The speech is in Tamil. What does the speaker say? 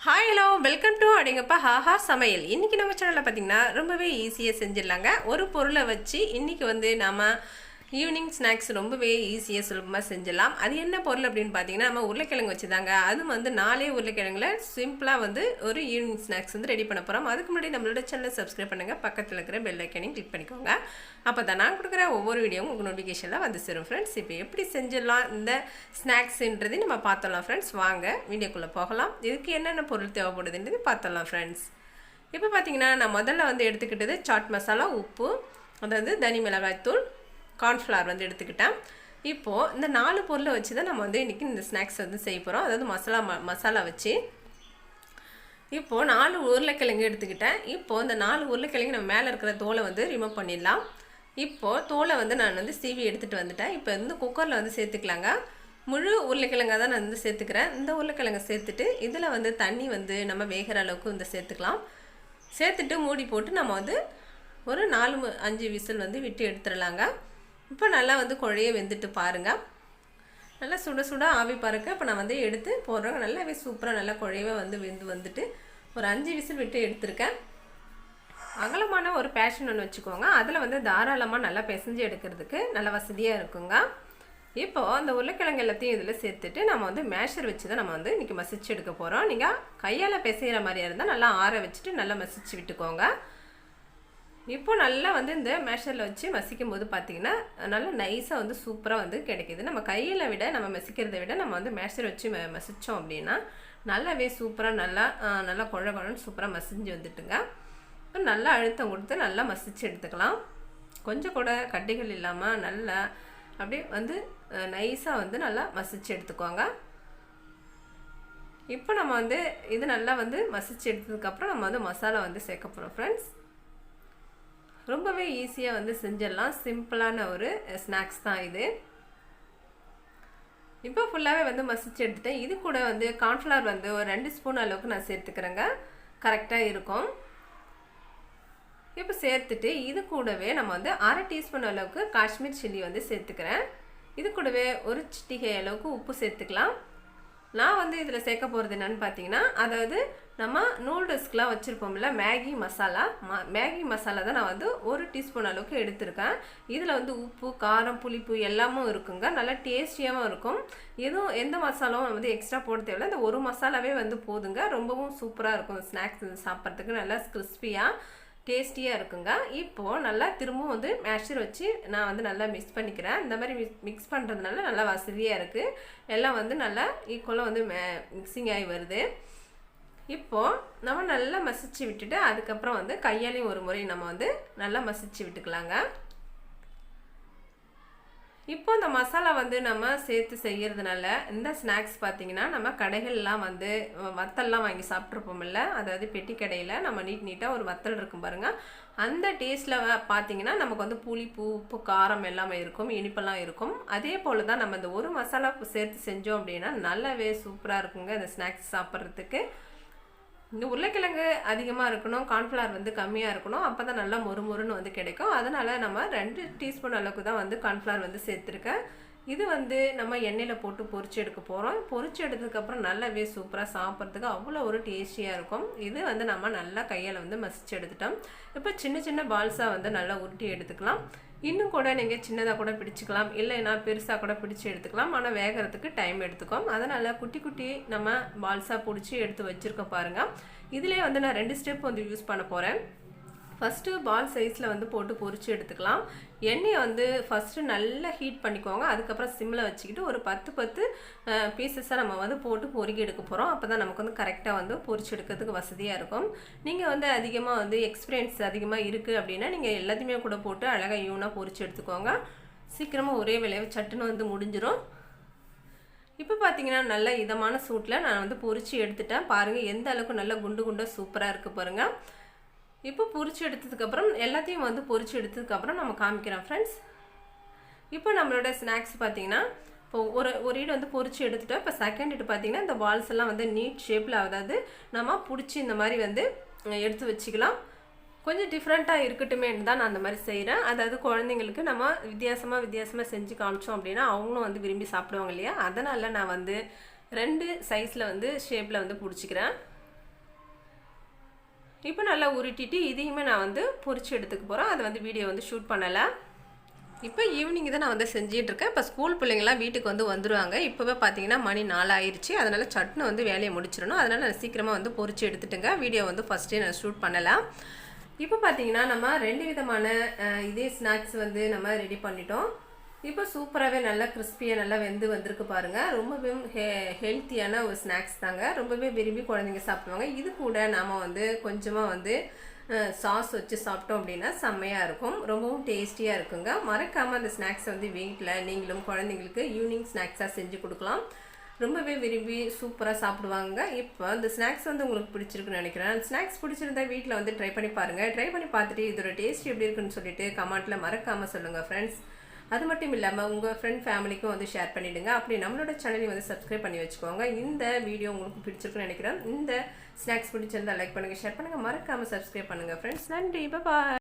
ஹாய் ஹலோ வெல்கம் டு அப்படிங்கப்பா ஹாஹா சமையல். இன்றைக்கி நம்ம சேனலில் பார்த்தீங்கன்னா ரொம்பவே ஈஸியாக செஞ்சிடலாங்க. ஒரு பொருளை வச்சு இன்றைக்கி வந்து நம்ம ஈவினிங் ஸ்நாக்ஸ் ரொம்பவே ஈஸியாக சுலபமாக செஞ்சிடலாம் அது என்ன பொருள் அப்படின்னு பார்த்தீங்கன்னா நம்ம உருளைக்கிழங்கு வச்சுதாங்க. அதுவும் வந்து நாலே உருளைக்கிழங்குல சிம்பிளாக வந்து ஒரு ஈவினிங் ஸ்நாக்ஸ் வந்து ரெடி பண்ண போகிறோம் அதுக்கு முன்னாடி நம்மளோட சேனலை சப்ஸ்கிரைப் பண்ணுங்கள் பக்கத்தில் இருக்கிற பெல் ஐக்கனையும் கிளிக் பண்ணிக்கோங்க. அப்போ தான் நான் கொடுக்குற ஒவ்வொரு வீடியோவும் உங்களுக்கு நோட்டிஃபிகேஷனில் வந்து சேரும் ஃப்ரெண்ட்ஸ் இப்போ எப்படி செஞ்சிடலாம் இந்த ஸ்நாக்ஸுன்றது நம்ம பார்த்தலாம் ஃப்ரெண்ட்ஸ் வாங்க வீடியோக்குள்ளே போகலாம். இதுக்கு என்னென்ன பொருள் தேவைப்படுதுன்றது பார்த்தலாம் ஃப்ரெண்ட்ஸ் இப்போ பார்த்தீங்கன்னா நான் முதல்ல வந்து எடுத்துக்கிட்டது சாட் மசாலா உப்பு அதாவது தனி மிளகாய் தூள் கார்ன்ஃப்ளவர் வந்து எடுத்துக்கிட்டேன். இப்போது இந்த நாலு பொருளை வச்சு தான் நம்ம வந்து இன்றைக்கி இந்த ஸ்நாக்ஸ் வந்து செய்ய போகிறோம் அதாவது மசாலா ம மசாலா வச்சு. இப்போது நாலு உருளைக்கிழங்கு எடுத்துக்கிட்டேன். இப்போது இந்த நாலு உருளைக்கிழங்கு நம்ம மேலே இருக்கிற தோலை வந்து ரிமூவ் பண்ணிடலாம். இப்போது தோலை வந்து நான் வந்து சீவி எடுத்துகிட்டு வந்துட்டேன். இப்போ வந்து குக்கரில் வந்து சேர்த்துக்கலாங்க. முழு உருளைக்கிழங்காக தான் நான் வந்து சேர்த்துக்கிறேன். இந்த உருளைக்கிழங்கை சேர்த்துட்டு இதில் வந்து தண்ணி வந்து நம்ம வேகிற அளவுக்கு வந்து சேர்த்துக்கலாம். சேர்த்துட்டு மூடி போட்டு நம்ம வந்து ஒரு நாலு அஞ்சு விசில் வந்து விட்டு எடுத்துடலாங்க. இப்போ நல்லா வந்து குழைய வெந்துட்டு பாருங்கள் நல்லா சுட சுட ஆவி பறக்க இப்போ நான் வந்து எடுத்து போடுறேன். நல்லாவே சூப்பராக நல்லா குழையவே வந்து வெந்து வந்துட்டு ஒரு அஞ்சு விசில் விட்டு எடுத்திருக்கேன். அகலமான ஒரு பேஷன் ஒன்று வச்சுக்கோங்க. அதில் வந்து தாராளமாக நல்லா பிசைஞ்சு எடுக்கிறதுக்கு நல்ல வசதியாக இருக்குங்க. இப்போது அந்த உருளைக்கிழங்கு எல்லாத்தையும் இதில் சேர்த்துட்டு நம்ம வந்து மேஷர் வச்சு தான் நம்ம வந்து இன்றைக்கி மசிச்சு எடுக்க போகிறோம் நீங்கள் கையால் பிசைகிற மாதிரியா இருந்தால் நல்லா ஆற வச்சுட்டு நல்லா மசிச்சு விட்டுக்கோங்க. இப்போ நல்லா வந்து இந்த மேஷரில் வச்சு மசிக்கும் போது பார்த்தீங்கன்னா நல்லா நைஸாக வந்து சூப்பராக வந்து கிடைக்கிது. நம்ம கையில் விட நம்ம மசிக்கிறதை விட நம்ம வந்து மேஷர் வச்சு மசித்தோம் அப்படின்னா நல்லாவே சூப்பராக நல்லா நல்லா குழ குழன்னு சூப்பராக மசிஞ்சு வந்துட்டுங்க. நல்லா அழுத்தம் கொடுத்து நல்லா மசிச்சு எடுத்துக்கலாம். கொஞ்சம் கூட கட்டிகள் இல்லாமல் நல்லா அப்படியே வந்து நைஸாக வந்து நல்லா மசிச்சு எடுத்துக்கோங்க. இப்போ நம்ம வந்து இது நல்லா வந்து மசிச்சு எடுத்ததுக்கப்புறம் நம்ம வந்து மசாலா வந்து சேர்க்க போகிறோம் ஃப்ரெண்ட்ஸ் ரொம்பவே ஈஸியாக வந்து செஞ்சிடலாம். சிம்பிளான ஒரு ஸ்நாக்ஸ் தான் இது. இப்போ ஃபுல்லாகவே வந்து மசிச்சு எடுத்துட்டேன். இது கூட வந்து கார்ன்ஃப்ளவர் வந்து ஒரு ரெண்டு ஸ்பூன் அளவுக்கு நான் சேர்த்துக்கிறேங்க. கரெக்டாக இருக்கும். இப்போ சேர்த்துட்டு இது கூடவே நம்ம வந்து அரை டீஸ்பூன் அளவுக்கு காஷ்மீர் சில்லி வந்து சேர்த்துக்கிறேன். இது கூடவே ஒரு சிட்டிகை அளவுக்கு உப்பு சேர்த்துக்கலாம். நான் வந்து இதில் சேர்க்க போகிறது என்னன்னு பார்த்தீங்கன்னா அதாவது நம்ம நூடுல்ஸ்க்கெலாம் வச்சுருப்போம்ல மேகி மசாலா ம மேகி மசாலா தான் நான் வந்து ஒரு டீஸ்பூன் அளவுக்கு எடுத்திருக்கேன். இதில் வந்து உப்பு காரம் புளிப்பு எல்லாமும் இருக்குங்க. நல்லா டேஸ்டியாகவும் இருக்கும். எதுவும் எந்த மசாலாவும் வந்து எக்ஸ்ட்ரா போட தேவையில்ல. இந்த ஒரு மசாலாவே வந்து போதுங்க. ரொம்பவும் சூப்பராக இருக்கும். ஸ்நாக்ஸ் சாப்பிட்றதுக்கு நல்லா கிறிஸ்பியாக டேஸ்டியாக இருக்குங்க. இப்போது நல்லா திரும்பவும் வந்து மேஷர் வச்சு நான் வந்து நல்லா மிக்ஸ் பண்ணிக்கிறேன். இந்த மாதிரி மிக்ஸ் மிக்ஸ் பண்ணுறதுனால நல்லா வசதியாக இருக்குது எல்லாம் வந்து நல்லா ஈக்குவலாக வந்து மிக்சிங் ஆகி வருது. இப்போது நம்ம நல்லா மசிச்சு விட்டுட்டு அதுக்கப்புறம் வந்து கையாலையும் ஒரு முறை நம்ம வந்து நல்லா மசிச்சு விட்டுக்கலாங்க. இப்போ இந்த மசாலா வந்து நம்ம சேர்த்து செய்கிறதுனால இந்த ஸ்நாக்ஸ் பார்த்தீங்கன்னா நம்ம கடைகள்லாம் வந்து வத்தல்லாம் வாங்கி சாப்பிட்ருப்போம்ல அதாவது பெட்டி கடையில் நம்ம நீட் நீட்டாக ஒரு வத்தல் இருக்கும் பாருங்க. அந்த டேஸ்ட்டில் பார்த்தீங்கன்னா நமக்கு வந்து புளிப்பு உப்பு காரம் எல்லாமே இருக்கும் இனிப்பெல்லாம் இருக்கும். அதே போல் தான் நம்ம இந்த ஒரு மசாலா சேர்த்து செஞ்சோம் அப்படின்னா நல்லாவே சூப்பராக இருக்குங்க இந்த ஸ்நாக்ஸ் சாப்பிட்றதுக்கு. இந்த உருளைக்கிழங்கு அதிகமாக இருக்கணும் கார்ன்ஃப்ளவர் வந்து கம்மியாக இருக்கணும் அப்போ தான் நல்லா மொறுமொறுன்னு வந்து கிடைக்கும். அதனால் நம்ம ரெண்டு டீஸ்பூன் அளவுக்கு தான் வந்து கார்ன்ஃப்ளவர் வந்து சேர்த்துருக்கேன். இது வந்து நம்ம எண்ணெயில் போட்டு பொரிச்சு எடுக்க போகிறோம் பொரிச்சு எடுத்ததுக்கப்புறம் நல்லாவே சூப்பராக சாப்பிட்றதுக்கு அவ்வளோ ஒரு டேஸ்டியாக இருக்கும். இது வந்து நம்ம நல்லா கையால் வந்து மசிச்சு எடுத்துட்டோம். இப்போ சின்ன சின்ன பால்ஸாக வந்து நல்லா உருட்டி எடுத்துக்கலாம். இன்னும் கூட நீங்கள் சின்னதாக கூட பிடிச்சிக்கலாம். இல்லைன்னா பெருசாக கூட பிடிச்சி எடுத்துக்கலாம். ஆனால் வேகிறதுக்கு டைம் எடுத்துக்கும். அதனால் குட்டி குட்டி நம்ம பால்ஸாக பிடிச்சி எடுத்து வச்சுருக்க பாருங்கள் இதிலே வந்து நான் ரெண்டு ஸ்டெப் வந்து யூஸ் பண்ண போகிறேன் ஃபஸ்ட்டு பால் சைஸில் வந்து போட்டு பொறிச்சு எடுத்துக்கலாம். எண்ணெயை வந்து ஃபஸ்ட்டு நல்லா ஹீட் பண்ணிக்கோங்க. அதுக்கப்புறம் சிம்மில் வச்சுக்கிட்டு ஒரு பத்து பத்து பீசஸாக நம்ம வந்து போட்டு பொறுக்கி எடுக்க போகிறோம் அப்போ தான் நமக்கு வந்து கரெக்டாக வந்து பொரிச்சு எடுக்கிறதுக்கு வசதியாக இருக்கும். நீங்கள் வந்து அதிகமாக வந்து எக்ஸ்பீரியன்ஸ் அதிகமாக இருக்குது அப்படின்னா நீங்கள் எல்லாத்தையுமே கூட போட்டு அழகாக யூனாக பொறிச்சு எடுத்துக்கோங்க. சீக்கிரமாக ஒரே வேலையை சட்டுன்னு வந்து முடிஞ்சிடும் இப்போ பார்த்தீங்கன்னா நல்ல இதமான சூட்டில் நான் வந்து பொறிச்சு எடுத்துட்டேன். பாருங்கள் எந்த அளவுக்கு நல்ல குண்டு குண்டாக சூப்பராக இருக்குது பாருங்கள் இப்போ பொறிச்சு எடுத்ததுக்கப்புறம் எல்லாத்தையும் வந்து பொறிச்சு எடுத்ததுக்கப்புறம் நம்ம காமிக்கிறோம் ஃப்ரெண்ட்ஸ் இப்போ நம்மளோட ஸ்நாக்ஸ் பார்த்தீங்கன்னா இப்போ ஒரு ஒரு ஈடு வந்து பொறிச்சு எடுத்துட்டோம். இப்போ செகண்ட் இட்டு பார்த்தீங்கன்னா இந்த பால்ஸ் எல்லாம் வந்து நீட் ஷேப்பில் அதாவது நம்ம பிடிச்சி இந்த மாதிரி வந்து எடுத்து வச்சுக்கலாம். கொஞ்சம் டிஃப்ரெண்ட்டாக இருக்கட்டுமேன்னு தான் நான் அந்த மாதிரி செய்கிறேன் அதாவது குழந்தைங்களுக்கு நம்ம வித்தியாசமாக வித்தியாசமாக செஞ்சு காமிச்சோம் அப்படின்னா அவங்களும் வந்து விரும்பி சாப்பிடுவாங்க இல்லையா? அதனால் நான் வந்து ரெண்டு சைஸில் வந்து ஷேப்பில் வந்து பிடிச்சிக்கிறேன். இப்போ நல்லா உருட்டிட்டு இதையுமே நான் வந்து பொறிச்சு எடுத்துக்க போகிறேன் அதை வந்து வீடியோ வந்து ஷூட் பண்ணலை. இப்போ ஈவினிங் தான் நான் வந்து செஞ்சிட்டு இருக்கேன். இப்போ ஸ்கூல் பிள்ளைங்களாம் வீட்டுக்கு வந்து வந்துடுவாங்க இப்போவே பார்த்தீங்கன்னா மணி நாலாயிருச்சு. அதனால் சட்னு வந்து வேலையை முடிச்சிடணும். அதனால் நான் சீக்கிரமாக வந்து பொறிச்சு எடுத்துட்டுங்க. வீடியோ வந்து ஃபஸ்ட்டே நான் ஷூட் பண்ணலாம் இப்போ பார்த்தீங்கன்னா நம்ம ரெண்டு விதமான இதே ஸ்நாக்ஸ் வந்து நம்ம ரெடி பண்ணிட்டோம். இப்போ சூப்பராகவே நல்லா கிறிஸ்பியாக நல்லா வெந்து வந்திருக்கு பாருங்கள் ரொம்பவே ஹெ ஹெல்த்தியான ஒரு ஸ்நாக்ஸ் தாங்க. ரொம்பவே விரும்பி குழந்தைங்க சாப்பிடுவாங்க. இது கூட நாம் வந்து கொஞ்சமாக வந்து சாஸ் வச்சு சாப்பிட்டோம் அப்படின்னா செம்மையாக இருக்கும். ரொம்பவும் டேஸ்டியாக இருக்குங்க. மறக்காமல் அந்த ஸ்நாக்ஸ் வந்து வீட்டில் நீங்களும் குழந்தைங்களுக்கு ஈவினிங் ஸ்நாக்ஸாக செஞ்சு கொடுக்கலாம். ரொம்பவே விரும்பி சூப்பராக சாப்பிடுவாங்க இப்போ இந்த ஸ்நாக்ஸ் வந்து உங்களுக்கு பிடிச்சிருக்குன்னு நினைக்கிறேன். ஸ்நாக்ஸ் பிடிச்சிருந்தா வீட்டில் வந்து ட்ரை பண்ணி பாருங்கள் ட்ரை பண்ணி பார்த்துட்டு இதோட டேஸ்ட் எப்படி இருக்குன்னு சொல்லிட்டு கமெண்ட்டில் மறக்காமல் சொல்லுங்கள் ஃப்ரெண்ட்ஸ் அது மட்டும் இல்லாமல் உங்கள் ஃப்ரெண்ட் ஃபேமிலிக்கும் வந்து ஷேர் பண்ணிவிடுங்க அப்படி நம்மளோட சேனலையும் வந்து சப்ஸ்கிரைப் பண்ணி வச்சுக்கோங்க. இந்த வீடியோ உங்களுக்கு பிடிச்சிருக்குன்னு நினைக்கிறேன். இந்த ஸ்நாக்ஸ் பிடிச்சிருந்தால் லைக் பண்ணுங்கள் ஷேர் பண்ணுங்கள் மறக்காமல் சப்ஸ்கிரைப் பண்ணுங்கள் ஃப்ரெண்ட்ஸ் நன்றி. பாய்